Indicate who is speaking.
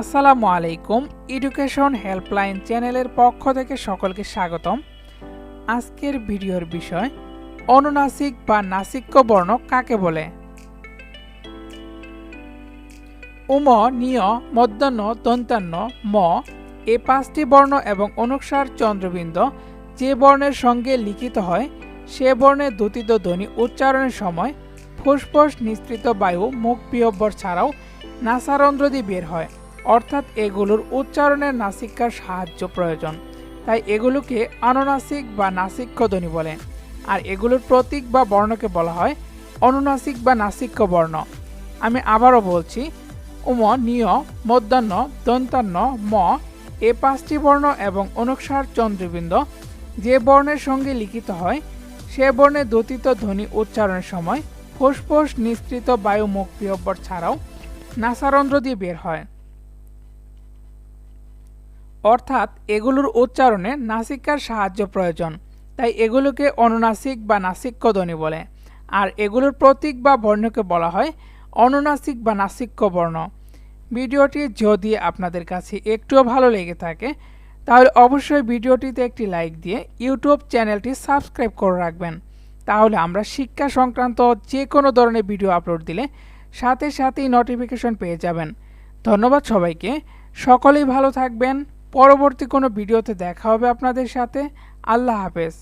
Speaker 1: আসসালামু আলাইকুম education helpline চ্যানেলের পক্ষ থেকে সকলকে স্বাগতম। আজকের ভিডিওর বিষয়, অনুনাসিক বা নাসিক্য বর্ণ কাকে বলে? উম নিয় মধ্যাহ্ন দন্তান্ন ম, এ পাঁচটি বর্ণ এবং অনুসার চন্দ্রবিন্দু যে বর্ণের সঙ্গে লিখিত হয়, সে বর্ণের দুতিত ধ্বনি উচ্চারণের সময় ফুসফুস, নিঃসৃত বায়ু, মুখ বিহব্বর ছাড়াও নাসারন্ধ্র দিয়ে বের হয়। অর্থাৎ এগুলোর উচ্চারণের নাসিকার সাহায্য প্রয়োজন। তাই এগুলোকে অনুনাসিক বা নাসিক্য ধ্বনি বলে। আর এগুলোর প্রতীক বা বর্ণকে বলা হয় অনুনাসিক বা নাসিক্য বর্ণ। আমি আবারও বলছি, উম, নিয়, মধ্যাহ্ন দন্তান্ন ম, এ পাঁচটি বর্ণ এবং অনুসার চন্দ্রবিন্দ যে বর্ণের সঙ্গে লিখিত হয়, সে বর্ণে দতিত ধ্বনি উচ্চারণের সময় ফুসফুস, নিঃসৃত বায়ু মুখ ছাড়াও নাসারন্ধ্র দিয়ে বের হয়। অর্থাৎ এগুলোর উচ্চারণে নাসিকার সাহায্য প্রয়োজন। তাই এগুলোকে অনুনাসিক বা নাসিক্য ধ্বনি বলে। আর এগুলোর প্রতীক বা বর্ণকে বলা হয় অনুনাসিক বা নাসিক্য বর্ণ। ভিডিওটি যদি আপনাদের কাছে একটুও ভালো লেগে থাকে, তাহলে অবশ্যই ভিডিওটিতে একটি লাইক দিয়ে ইউটিউব চ্যানেলটি সাবস্ক্রাইব করে রাখবেন। তাহলে আমরা শিক্ষা সংক্রান্ত যে কোনো ধরনের ভিডিও আপলোড দিলে সাথে সাথেই নোটিফিকেশন পেয়ে যাবেন। ধন্যবাদ সবাইকে। সকলেই ভালো থাকবেন। পরবর্তী কোনো ভিডিওতে দেখা হবে আপনাদের সাথে। আল্লাহ হাফেজ।